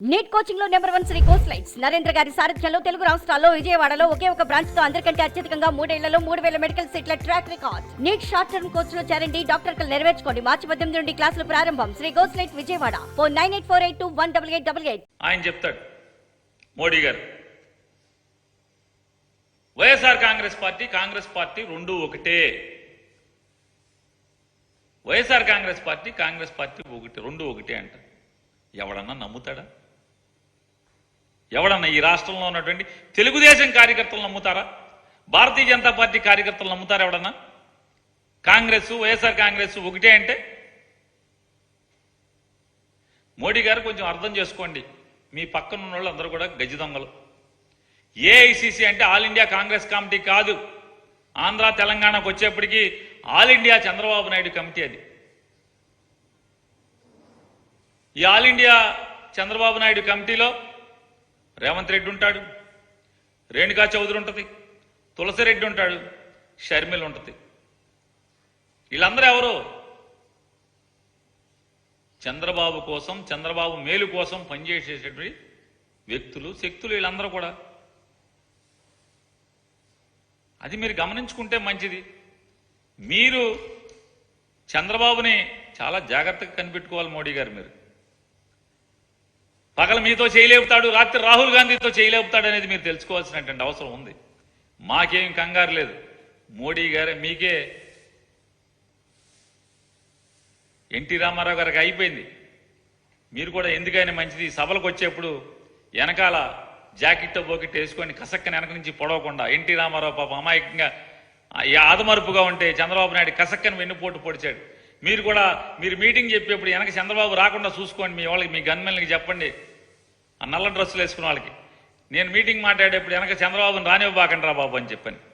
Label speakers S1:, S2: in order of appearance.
S1: Neat కోచింగ్లో number one Sri course lights Narendra garu సారథ్యంలో తెలుగు రాష్ట్రాల్లో విజయవాడలో ఒకే ఒక బ్రాంచ్తో అందరికంటే అత్యధికంగా మూడేళ్ళలో మూడు వేల మెడికల్ సీట్ల track record NEET short term కోర్స్లో చేరండి డాక్టర్ కలు నెరవేర్చుకోండి. మార్చి పద్దెనిమిది నుండి క్లాసులు ప్రారంభం. Sri course light Vijayawada. Four nine eight four eight two one double eight double eight.
S2: ఆయన చెప్తాడు. Modi garu YSR Congress party Congress party రెండు ఒకటే. YSR Congress party Congress party ఒకటి రెండు ఒకటే అంట ఎవడన్నా నమ్ముతాడా? ఎవడన్నా ఈ రాష్ట్రంలో ఉన్నటువంటి తెలుగుదేశం కార్యకర్తలు నమ్ముతారా? భారతీయ జనతా పార్టీ కార్యకర్తలు నమ్ముతారా ఎవడన్నా? కాంగ్రెస్ వైఎస్ఆర్ కాంగ్రెస్ ఒకటే అంటే? మోడీ గారు కొంచెం అర్థం చేసుకోండి. మీ పక్కన ఉన్న వాళ్ళు అందరూ కూడా గజి దొంగలు. ఏఐసిసి అంటే ఆల్ ఇండియా కాంగ్రెస్ కమిటీ కాదు. ఆంధ్ర తెలంగాణకు వచ్చేప్పటికీ all India Chandrababu Naidu committee అది. ఈ ఆల్ ఇండియా చంద్రబాబు నాయుడు కమిటీలో రేవంత్ రెడ్డి ఉంటాడు రేణుకా చౌదరి ఉంటుంది తులసిరెడ్డి ఉంటాడు షర్మిల్ ఉంటుంది. వీళ్ళందరూ ఎవరు? చంద్రబాబు కోసం చంద్రబాబు మేలు కోసం పనిచేసేటువంటి వ్యక్తులు శక్తులు వీళ్ళందరూ కూడా. అది మీరు గమనించుకుంటే మంచిది. మీరు చంద్రబాబుని చాలా జాగ్రత్తగా కనిపెట్టుకోవాలి మోడీ గారు మీరు. పగల మీతో చేయలేపుతాడు రాత్రి రాహుల్ గాంధీతో చేయలేపుతాడు అనేది మీరు తెలుసుకోవాల్సినటువంటి అవసరం ఉంది. మాకేం కంగారు లేదు. మోడీ గారే మీకే ఎన్టీ రామారావు గారికి అయిపోయింది. మీరు కూడా ఎందుకైనా మంచిది. సభలకు వచ్చేప్పుడు వెనకాల జాకెట్ బోకెట్ వేసుకొని కసక్కని వెనక నుంచి పొడవకుండా ఎన్టీ రామారావు పాప అమాయకంగా ఆదమరుపుగా ఉంటే చంద్రబాబు నాయుడు కసక్కని వెన్నుపోటు పొడిచాడు. మీరు కూడా మీరు మీటింగ్ చెప్పేప్పుడు వెనక చంద్రబాబు రాకుండా చూసుకోండి. మీ వాళ్ళకి మీ గన్మెన్లకి చెప్పండి. ఆ నల్ల డ్రెస్సులు వేసుకున్న వాళ్ళకి. నేను మీటింగ్ మాట్లాడేప్పుడు వెనక చంద్రబాబుని రానివ్వబాకండి రా బాబు అని చెప్పాను.